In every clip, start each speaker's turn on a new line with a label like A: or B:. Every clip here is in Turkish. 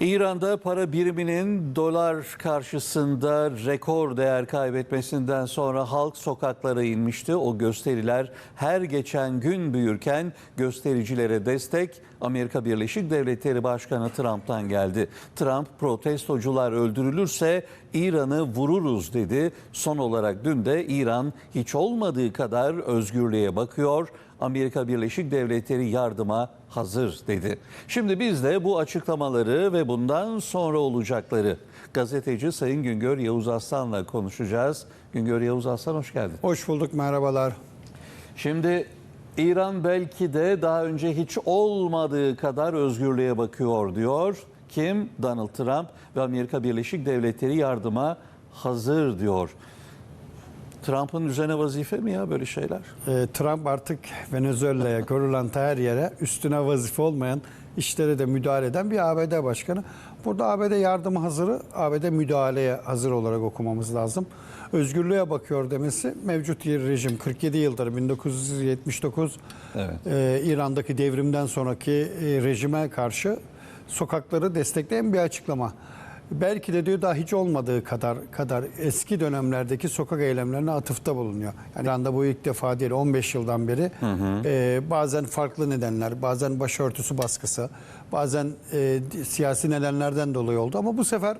A: İran'da para biriminin dolar karşısında rekor değer kaybetmesinden sonra halk sokaklara inmişti. O gösteriler her geçen gün büyürken göstericilere destek Amerika Birleşik Devletleri Başkanı Trump'tan geldi. Trump protestocular öldürülürse İran'ı vururuz dedi. Son olarak dün de İran hiç olmadığı kadar özgürlüğe bakıyor. Amerika Birleşik Devletleri yardıma hazır dedi. Şimdi biz de bu açıklamaları ve bundan sonra olacakları gazeteci Sayın Güngör Yavuz Aslan'la konuşacağız. Güngör Yavuz Aslan hoş geldin.
B: Hoş bulduk, merhabalar.
A: Şimdi İran belki de daha önce hiç olmadığı kadar özgürlüğe bakıyor diyor. Kim? Donald Trump ve Amerika Birleşik Devletleri yardıma hazır diyor. Trump'ın üzerine vazife mi ya böyle şeyler?
B: Ee, Trump artık Venezuela'ya, Görülant'a her yere üstüne vazife olmayan işlere de müdahale eden bir ABD başkanı. Burada ABD yardıma hazırı, ABD müdahaleye hazır olarak okumamız lazım. Özgürlüğe bakıyor demesi mevcut rejim 47 yıldır 1979
A: Evet.
B: e, İran'daki devrimden sonraki e, rejime karşı sokakları destekleyen bir açıklama. Belki de diyor daha hiç olmadığı kadar kadar eski dönemlerdeki sokak eylemlerine atıfta bulunuyor. Yani İran'da bu ilk defa değil 15 yıldan beri e, bazen farklı nedenler, bazen başörtüsü baskısı, bazen e, siyasi nedenlerden dolayı oldu. Ama bu sefer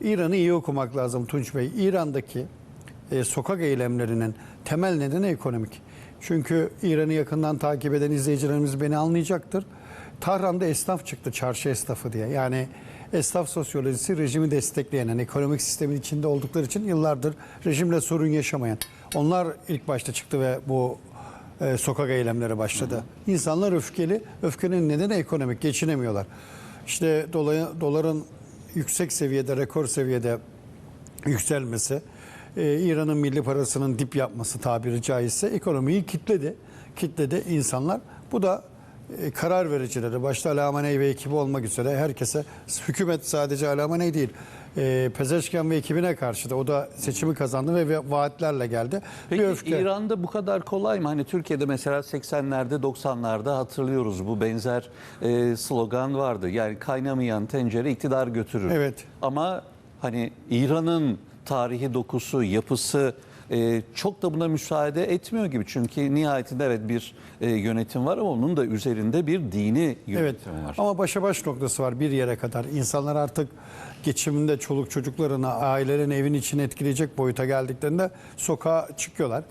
B: İran'ı iyi okumak lazım Tunç Bey. İran'daki e, sokak eylemlerinin temel nedeni ekonomik. Çünkü İran'ı yakından takip eden izleyicilerimiz beni anlayacaktır. Tahran'da esnaf çıktı, çarşı esnafı diye. Yani esnaf sosyolojisi rejimi destekleyen, yani ekonomik sistemin içinde oldukları için yıllardır rejimle sorun yaşamayan. Onlar ilk başta çıktı ve bu e, sokak eylemleri başladı. İnsanlar öfkeli, öfkenin nedeni ekonomik, geçinemiyorlar. İşte dolayı, doların yüksek seviyede, rekor seviyede yükselmesi, e, İran'ın milli parasının dip yapması tabiri caizse ekonomiyi kitledi. Kitledi insanlar. Bu da karar vericileri, başta Alamaney ve ekibi olmak üzere herkese, hükümet sadece Alamaney değil, e, Pezeşkan ve ekibine karşı da o da seçimi kazandı ve ve vaatlerle geldi.
A: Peki
B: bir öfke.
A: İran'da bu kadar kolay mı? Hani Türkiye'de mesela 80'lerde 90'larda hatırlıyoruz bu benzer e, slogan vardı. Yani kaynamayan tencere iktidar götürür.
B: Evet.
A: Ama hani İran'ın tarihi dokusu, yapısı e, çok da buna müsaade etmiyor gibi. Çünkü nihayetinde evet bir e, yönetim var ama onun da üzerinde bir dini
B: Evet
A: yönetim var.
B: ama başa baş noktası var bir yere kadar. İnsanlar artık geçiminde çoluk çocuklarına, ailelerin evin içine etkileyecek boyuta geldiklerinde sokağa çıkıyorlar.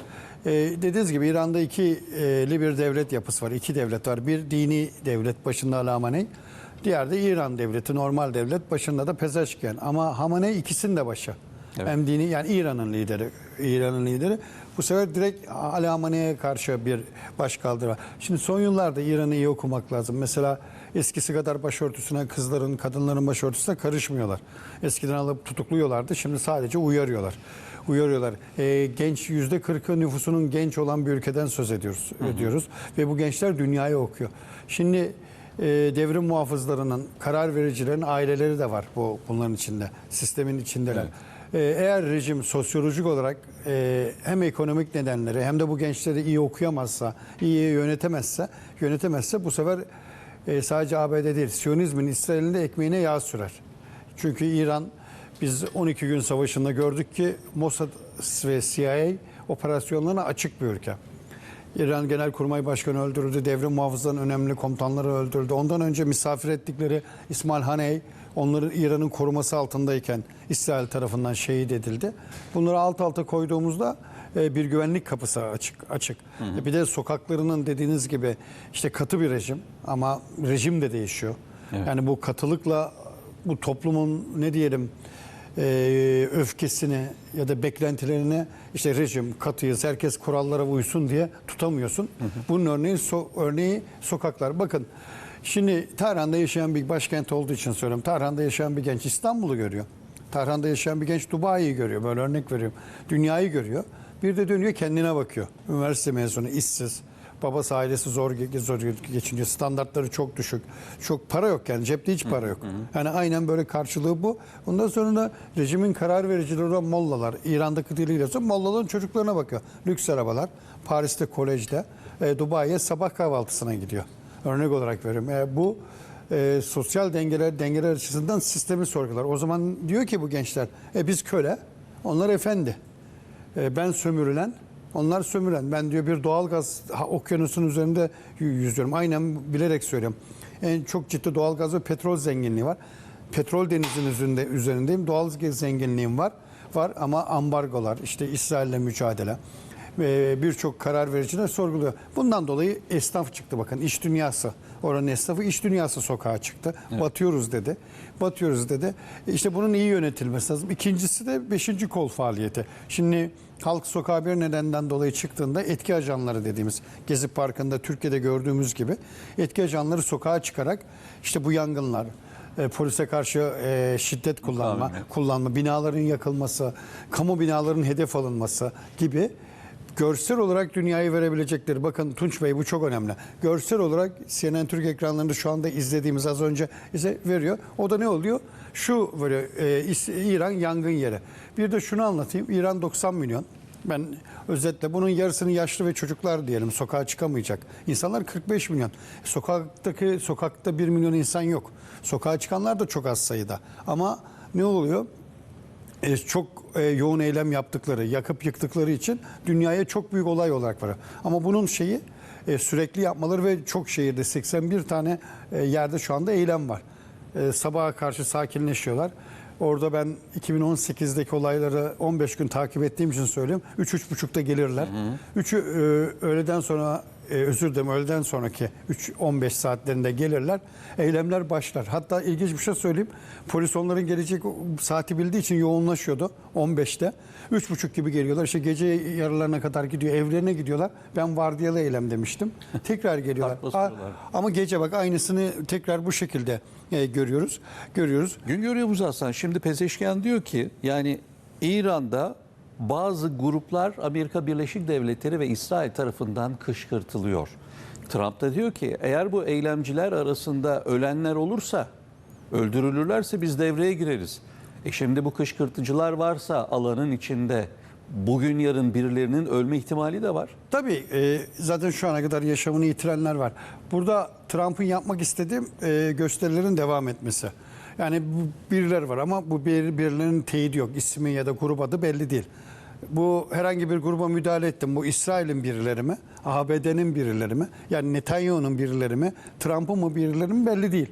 B: Ee, dediğiniz gibi İran'da ikili bir devlet yapısı var. İki devlet var. Bir dini devlet başında Alamaney. Diğer de İran devleti, normal devlet. Başında da Pezeşkian. Ama Hamaney ikisinin de başı.
A: Evet.
B: Hem dini yani İran'ın lideri, İran'ın lideri. Bu sefer direkt Ali Hamane'ye karşı bir başkaldırı. Şimdi son yıllarda İran'ı iyi okumak lazım. Mesela eskisi kadar başörtüsüne kızların, kadınların başörtüsüne karışmıyorlar. Eskiden alıp tutukluyorlardı. Şimdi sadece uyarıyorlar. Uyarıyorlar. Ee, genç yüzde kırkı nüfusunun genç olan bir ülkeden söz ediyoruz, ediyoruz. Ve bu gençler dünyayı okuyor. Şimdi e, devrim muhafızlarının, karar vericilerin aileleri de var bu bunların içinde. Sistemin içindeler. Ee, Eğer rejim sosyolojik olarak e, hem ekonomik nedenleri hem de bu gençleri iyi okuyamazsa, iyi yönetemezse, yönetemezse bu sefer e, sadece ABD değil, Siyonizmin İsrail'in de ekmeğine yağ sürer. Çünkü İran biz 12 gün savaşında gördük ki Mossad ve CIA operasyonlarına açık bir ülke. İran Genelkurmay Başkanı öldürüldü. Devrim muhafızlarının önemli komutanları öldürüldü. Ondan önce misafir ettikleri İsmail Haney onları İran'ın koruması altındayken İsrail tarafından şehit edildi. Bunları alt alta koyduğumuzda e, bir güvenlik kapısı açık açık. E, Bir de sokaklarının dediğiniz gibi işte katı bir rejim ama rejim de değişiyor. Yani bu katılıkla bu toplumun ne diyelim e, öfkesini ya da beklentilerini işte rejim katıyız herkes kurallara uysun diye tutamıyorsun. Bunun örneği so- örneği sokaklar. Bakın şimdi Tahran'da yaşayan bir başkent olduğu için söylüyorum. Tahran'da yaşayan bir genç İstanbul'u görüyor. Tahran'da yaşayan bir genç Dubai'yi görüyor. Böyle örnek veriyorum. Dünyayı görüyor. Bir de dönüyor kendine bakıyor. Üniversite mezunu, işsiz. Babası ailesi zor zor geçiniyor. Standartları çok düşük. Çok para yok yani cepte hiç para yok. Yani aynen böyle karşılığı bu. Ondan sonra da rejimin karar vericileri olan mollalar. İran'daki diliyle sonra mollaların çocuklarına bakıyor. Lüks arabalar. Paris'te kolejde. E, Dubai'ye sabah kahvaltısına gidiyor. Örnek olarak veriyorum. E, bu e, sosyal dengeler dengeler açısından sistemi sorgular. O zaman diyor ki bu gençler e, biz köle, onlar efendi. E, ben sömürülen, onlar sömüren. Ben diyor bir doğalgaz okyanusun üzerinde yüzüyorum. Aynen bilerek söylüyorum. En çok ciddi doğalgaz ve petrol zenginliği var. Petrol denizinin üzerinde üzerindeyim. Doğal zenginliğim var. Var ama ambargolar, işte İsrail'le mücadele ve birçok karar vericiler sorguluyor. Bundan dolayı esnaf çıktı bakın iş dünyası. Oranın esnafı iş dünyası sokağa çıktı. Batıyoruz dedi. Batıyoruz dedi. İşte bunun iyi yönetilmesi lazım. İkincisi de beşinci kol faaliyeti. Şimdi halk sokağa bir nedenden dolayı çıktığında etki ajanları dediğimiz Gezi Parkı'nda Türkiye'de gördüğümüz gibi etki ajanları sokağa çıkarak işte bu yangınlar, e, polise karşı e, şiddet kullanma, kullanma, binaların yakılması, kamu binalarının hedef alınması gibi görsel olarak dünyayı verebilecekleri. Bakın Tunç Bey bu çok önemli. Görsel olarak CNN Türk ekranlarında şu anda izlediğimiz az önce ise veriyor. O da ne oluyor? Şu böyle e, İran yangın yeri. Bir de şunu anlatayım. İran 90 milyon. Ben özetle bunun yarısını yaşlı ve çocuklar diyelim sokağa çıkamayacak. İnsanlar 45 milyon. Sokaktaki sokakta 1 milyon insan yok. Sokağa çıkanlar da çok az sayıda. Ama ne oluyor? E, çok e, yoğun eylem yaptıkları, yakıp yıktıkları için dünyaya çok büyük olay olarak var. Ama bunun şeyi e, sürekli yapmaları ve çok şehirde 81 tane e, yerde şu anda eylem var. E, sabaha karşı sakinleşiyorlar. Orada ben 2018'deki olayları 15 gün takip ettiğim için söylüyorum. 3-3.30'da gelirler. 3'ü e, öğleden sonra e, özür dilerim öğleden sonraki 3-15 saatlerinde gelirler. Eylemler başlar. Hatta ilginç bir şey söyleyeyim. Polis onların gelecek saati bildiği için yoğunlaşıyordu 15'te. 3.30 gibi geliyorlar. İşte gece yarılarına kadar gidiyor. Evlerine gidiyorlar. Ben vardiyalı eylem demiştim. Tekrar geliyorlar. Ha, ama gece bak aynısını tekrar bu şekilde e, görüyoruz. Görüyoruz.
A: Güngör Yavuz Aslan şimdi Pezeşkian diyor ki yani İran'da bazı gruplar Amerika Birleşik Devletleri ve İsrail tarafından kışkırtılıyor. Trump da diyor ki eğer bu eylemciler arasında ölenler olursa, öldürülürlerse biz devreye gireriz. E şimdi bu kışkırtıcılar varsa alanın içinde bugün yarın birilerinin ölme ihtimali de var.
B: Tabii e, zaten şu ana kadar yaşamını yitirenler var. Burada Trump'ın yapmak istediği e, gösterilerin devam etmesi. Yani bu birileri var ama bu bir, birilerinin teyidi yok. İsmi ya da grup adı belli değil. Bu herhangi bir gruba müdahale ettim. Bu İsrail'in birileri mi? ABD'nin birileri mi? Yani Netanyahu'nun birileri mi? Trump'ın mı birileri mi belli değil.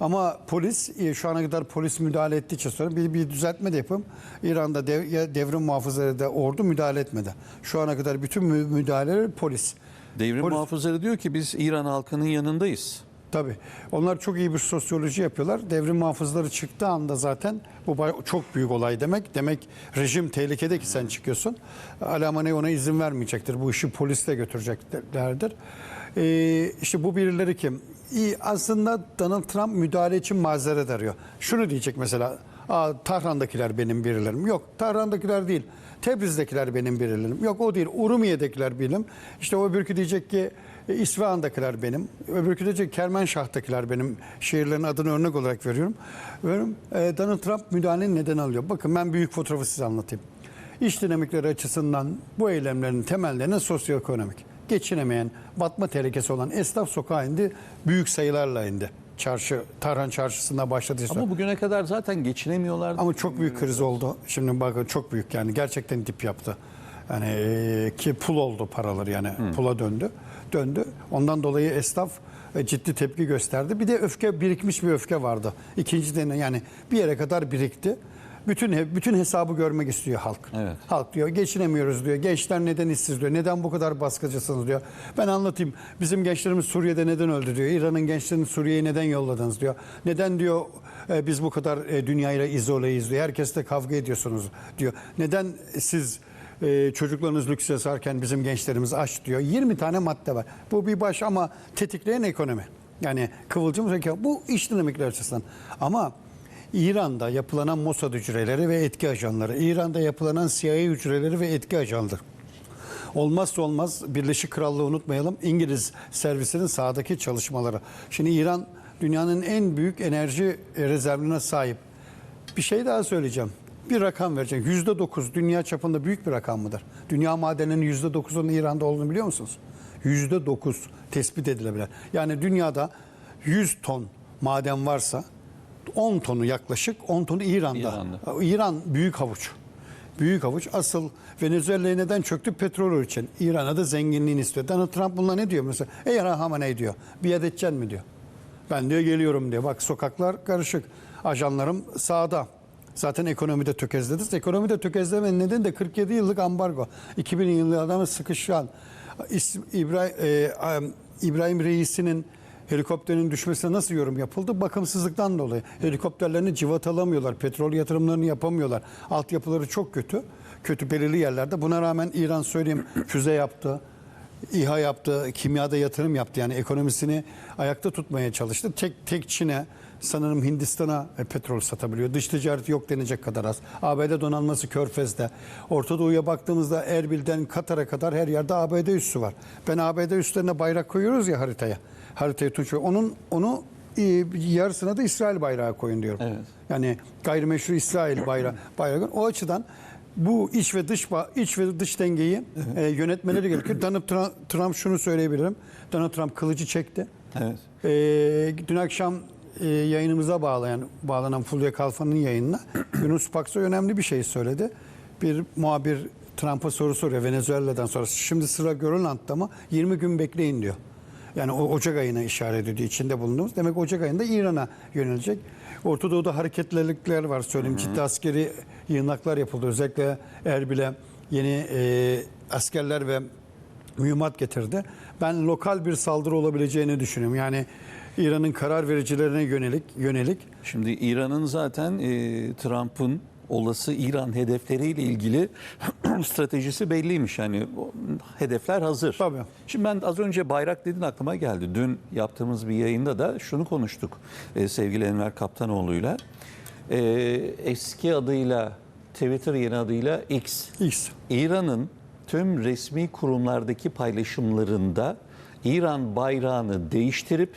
B: Ama polis e, şu ana kadar polis müdahale ettiği için sonra bir, bir düzeltme de yapayım. İran'da dev, ya devrim muhafızları da ordu müdahale etmedi. Şu ana kadar bütün mü- müdahaleler polis.
A: Devrim
B: Polis-
A: muhafızları diyor ki biz İran halkının yanındayız.
B: Tabii. Onlar çok iyi bir sosyoloji yapıyorlar. Devrim muhafızları çıktığı anda zaten bu çok büyük olay demek. Demek rejim tehlikede ki sen çıkıyorsun. Alamaney ona izin vermeyecektir. Bu işi polisle götüreceklerdir. Ee, işte bu birileri kim? İyi, aslında Donald Trump müdahale için mazeret arıyor. Şunu diyecek mesela. Aa, Tahran'dakiler benim birilerim. Yok Tahran'dakiler değil. Tebriz'dekiler benim birilerim. Yok o değil. Urumiye'dekiler benim. İşte o öbürkü diyecek ki e, İsfahan'dakiler benim. Öbürkü diyecek Kermenşah'takiler benim. Şehirlerin adını örnek olarak veriyorum. Veriyorum. E, Donald Trump müdahalenin neden alıyor? Bakın ben büyük fotoğrafı size anlatayım. İş dinamikleri açısından bu eylemlerin temellerine sosyoekonomik. Geçinemeyen, batma tehlikesi olan esnaf sokağa indi. Büyük sayılarla indi. Çarşı, Tarhan çarşısında başladıysa.
A: Ama bugüne kadar zaten geçinemiyorlardı.
B: Ama çok büyük kriz oldu. Şimdi bakın çok büyük yani gerçekten dip yaptı. Yani e, ki pul oldu paraları yani pula döndü. Döndü. Ondan dolayı esnaf e, ciddi tepki gösterdi. Bir de öfke birikmiş bir öfke vardı. İkinci dene yani bir yere kadar birikti. Bütün bütün hesabı görmek istiyor halk.
A: Evet.
B: Halk diyor geçinemiyoruz diyor. Gençler neden işsiz diyor. Neden bu kadar baskıcısınız diyor. Ben anlatayım. Bizim gençlerimiz Suriye'de neden öldü diyor. İran'ın gençlerini Suriye'ye neden yolladınız diyor. Neden diyor e, biz bu kadar e, dünyayla izoleyiz diyor. Herkesle kavga ediyorsunuz diyor. Neden siz e, çocuklarınız lüks yaşarken bizim gençlerimiz aç diyor. 20 tane madde var. Bu bir baş ama tetikleyen ekonomi. Yani kıvılcım. Bu iş dinamikleri açısından. Ama İran'da yapılanan Mossad hücreleri ve etki ajanları, İran'da yapılanan CIA hücreleri ve etki ajanları. Olmazsa olmaz Birleşik Krallığı unutmayalım. İngiliz servisinin sahadaki çalışmaları. Şimdi İran dünyanın en büyük enerji rezervine sahip. Bir şey daha söyleyeceğim. Bir rakam vereceğim. Yüzde dokuz dünya çapında büyük bir rakam mıdır? Dünya madeninin yüzde dokuzunun İran'da olduğunu biliyor musunuz? Yüzde dokuz tespit edilebilen. Yani dünyada 100 ton maden varsa 10 tonu yaklaşık 10 tonu İran'da.
A: İran'da.
B: İran büyük havuç. Büyük havuç. Asıl Venezuela'ya neden çöktü? Petrol için. İran'a da zenginliğini istiyor. Donald Trump bununla ne diyor mesela? Ey Rahmaney diyor. Biat edeceksin mi diyor. Ben diyor geliyorum diyor. Bak sokaklar karışık. Ajanlarım sağda. Zaten ekonomide tökezlediniz. Ekonomide tökezlemenin nedeni de 47 yıllık ambargo. 2000 yıllardan sıkışan İbrahim, e, İbrahim Reis'inin helikopterin düşmesine nasıl yorum yapıldı? Bakımsızlıktan dolayı. Helikopterlerini cıvatalamıyorlar. Petrol yatırımlarını yapamıyorlar. Altyapıları çok kötü. Kötü belirli yerlerde. Buna rağmen İran söyleyeyim füze yaptı. İHA yaptı, kimyada yatırım yaptı. Yani ekonomisini ayakta tutmaya çalıştı. Tek tek Çin'e, sanırım Hindistan'a e, petrol satabiliyor. Dış ticareti yok denecek kadar az. ABD donanması Körfez'de. Orta Doğu'ya baktığımızda Erbil'den Katar'a kadar her yerde ABD üssü var. Ben ABD üslerine bayrak koyuyoruz ya haritaya. Haritayı tutuyor. Onun onu e, yarısına da İsrail bayrağı koyun diyorum.
A: Evet.
B: Yani gayrimeşru İsrail bayrağı. bayrağı. O açıdan bu iç ve dış iç ve dış dengeyi e, yönetmeleri gerekiyor. Donald Trump, Trump şunu söyleyebilirim. Donald Trump kılıcı çekti.
A: Evet.
B: E, dün akşam e, yayınımıza bağlayan bağlanan Fulya Kalfa'nın yayınına Yunus Paksoy önemli bir şey söyledi. Bir muhabir Trump'a soru soruyor Venezuela'dan sonra. Şimdi sıra Grönland'da mı? 20 gün bekleyin diyor. Yani o Ocak ayına işaret ediyor içinde bulunduğumuz. Demek Ocak ayında İran'a yönelecek. Orta Doğu'da hareketlilikler var söyleyeyim. Ciddi askeri yığınaklar yapıldı. Özellikle Erbil'e yeni e, askerler ve mühimmat getirdi. Ben lokal bir saldırı olabileceğini düşünüyorum. Yani İran'ın karar vericilerine yönelik yönelik
A: Şimdi İran'ın zaten e, Trump'ın olası İran hedefleriyle ilgili stratejisi belliymiş. Yani hedefler hazır.
B: Tabii.
A: Şimdi ben az önce bayrak dedin aklıma geldi. Dün yaptığımız bir yayında da şunu konuştuk e, sevgili Enver Kaptanoğlu'yla. E, eski adıyla Twitter yeni adıyla X.
B: X.
A: İran'ın tüm resmi kurumlardaki paylaşımlarında İran bayrağını değiştirip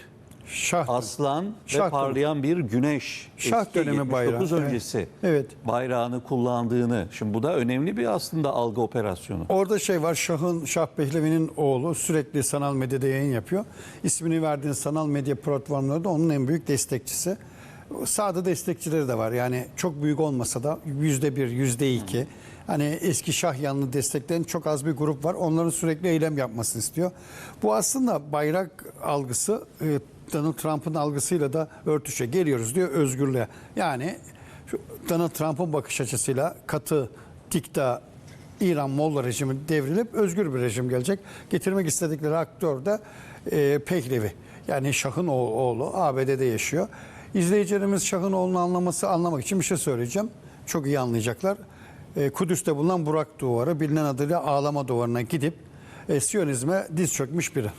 B: Şah.
A: aslan
B: Şah
A: ve parlayan bir güneş
B: Şah
A: eski
B: dönemi
A: 79
B: bayrağı,
A: öncesi
B: Evet.
A: bayrağını kullandığını. Şimdi bu da önemli bir aslında algı operasyonu.
B: Orada şey var Şah'ın Şah Pehlevi'nin oğlu sürekli sanal medyada yayın yapıyor. İsmini verdiğin sanal medya platformları onun en büyük destekçisi. Sağda destekçileri de var. Yani çok büyük olmasa da yüzde bir, yüzde iki. Hani eski Şah yanlı destekleyen çok az bir grup var. Onların sürekli eylem yapmasını istiyor. Bu aslında bayrak algısı e, Donald Trump'ın algısıyla da örtüşe geliyoruz diyor özgürlüğe. Yani şu Donald Trump'ın bakış açısıyla katı, dikta, İran Molla rejimi devrilip özgür bir rejim gelecek. Getirmek istedikleri aktör de e, Pehlevi. Yani Şah'ın oğlu, ABD'de yaşıyor. İzleyicilerimiz Şah'ın oğlunu anlaması anlamak için bir şey söyleyeceğim. Çok iyi anlayacaklar. E, Kudüs'te bulunan Burak Duvarı bilinen adıyla Ağlama Duvarı'na gidip e, Siyonizme diz çökmüş biri.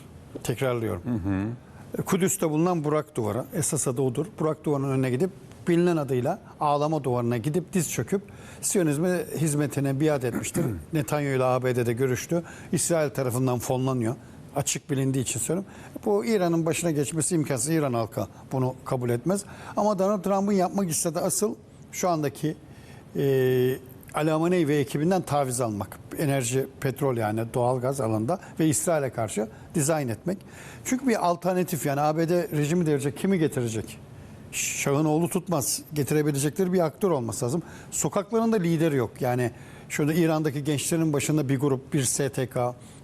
B: Tekrarlıyorum. E, Kudüs'te bulunan Burak Duvarı, esas adı odur. Burak Duvarı'nın önüne gidip bilinen adıyla Ağlama Duvarı'na gidip diz çöküp Siyonizme hizmetine biat etmiştir. Netanyahu ile ABD'de görüştü. İsrail tarafından fonlanıyor. Açık bilindiği için söylüyorum. Bu İran'ın başına geçmesi imkansız. İran halkı bunu kabul etmez. Ama Donald Trump'ın yapmak istediği asıl şu andaki e, Alamaney ve ekibinden taviz almak. Enerji, petrol yani doğalgaz alanında ve İsrail'e karşı dizayn etmek. Çünkü bir alternatif yani ABD rejimi devirecek kimi getirecek? Şahın oğlu tutmaz. Getirebilecekleri bir aktör olması lazım. Sokaklarında lider yok. Yani şurada İran'daki gençlerin başında bir grup, bir STK,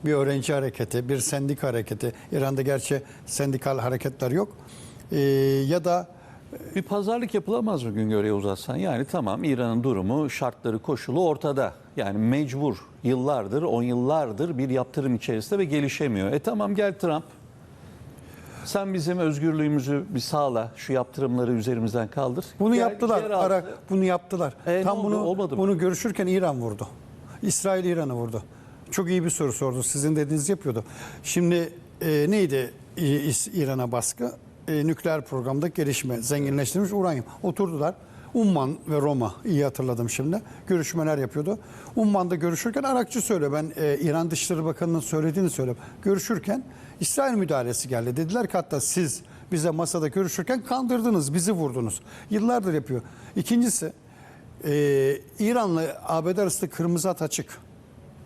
B: bir öğrenci hareketi, bir sendika hareketi. İran'da gerçi sendikal hareketler yok. Ee, ya da
A: Bir pazarlık yapılamaz mı Güngör'e uzatsan? Yani tamam İran'ın durumu, şartları, koşulu ortada. Yani mecbur yıllardır, on yıllardır bir yaptırım içerisinde ve gelişemiyor. E tamam gel Trump. Sen bizim özgürlüğümüzü bir sağla, şu yaptırımları üzerimizden kaldır.
B: Bunu
A: Gel,
B: yaptılar. Ara bunu yaptılar.
A: E,
B: Tam
A: oldu?
B: bunu
A: Olmadı mı?
B: bunu görüşürken İran vurdu. İsrail İran'ı vurdu. Çok iyi bir soru sordu. Sizin dediğinizi yapıyordu. Şimdi e, neydi İran'a baskı? E, nükleer programda gelişme, zenginleştirilmiş uranyum. Oturdular. Umman ve Roma iyi hatırladım şimdi. Görüşmeler yapıyordu. Umman'da görüşürken Arakçı söylüyor. Ben e, İran Dışişleri Bakanı'nın söylediğini söylüyorum. Görüşürken İsrail müdahalesi geldi. Dediler ki hatta siz bize masada görüşürken kandırdınız, bizi vurdunuz. Yıllardır yapıyor. İkincisi ee, İran'la ABD arasında kırmızı hat açık.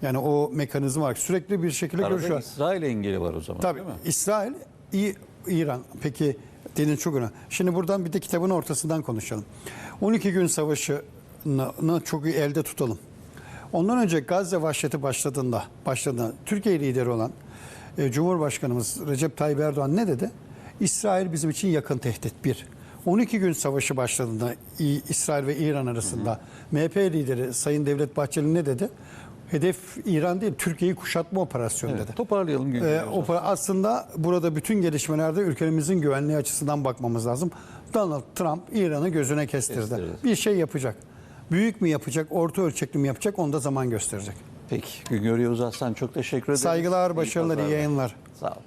B: Yani o mekanizma var. Sürekli bir şekilde
A: Arada
B: görüşüyor.
A: İsrail engeli var o zaman
B: Tabii
A: değil mi?
B: İsrail, İ- İran. Peki Dinin çok önemli. Şimdi buradan bir de kitabın ortasından konuşalım. 12 gün savaşını çok iyi elde tutalım. Ondan önce Gazze vahşeti başladığında, başladığında Türkiye lideri olan e, Cumhurbaşkanımız Recep Tayyip Erdoğan ne dedi? İsrail bizim için yakın tehdit bir. 12 gün savaşı başladığında İsrail ve İran arasında MHP lideri Sayın Devlet Bahçeli ne dedi? Hedef İran değil, Türkiye'yi kuşatma operasyonu dedi.
A: Toparlayalım Güngör
B: Ee,
A: Özal.
B: o para- aslında burada bütün gelişmelerde ülkemizin güvenliği açısından bakmamız lazım. Donald Trump İran'ı gözüne kestirdi.
A: Kestirdi.
B: Bir şey yapacak. Büyük mü yapacak, orta ölçekli mi yapacak onu da zaman gösterecek.
A: Peki Güngör Yavuz Aslan çok teşekkür ederim.
B: Saygılar,
A: İyi
B: başarılar, iyi
A: pazarlar.
B: yayınlar.
A: Sağ olun.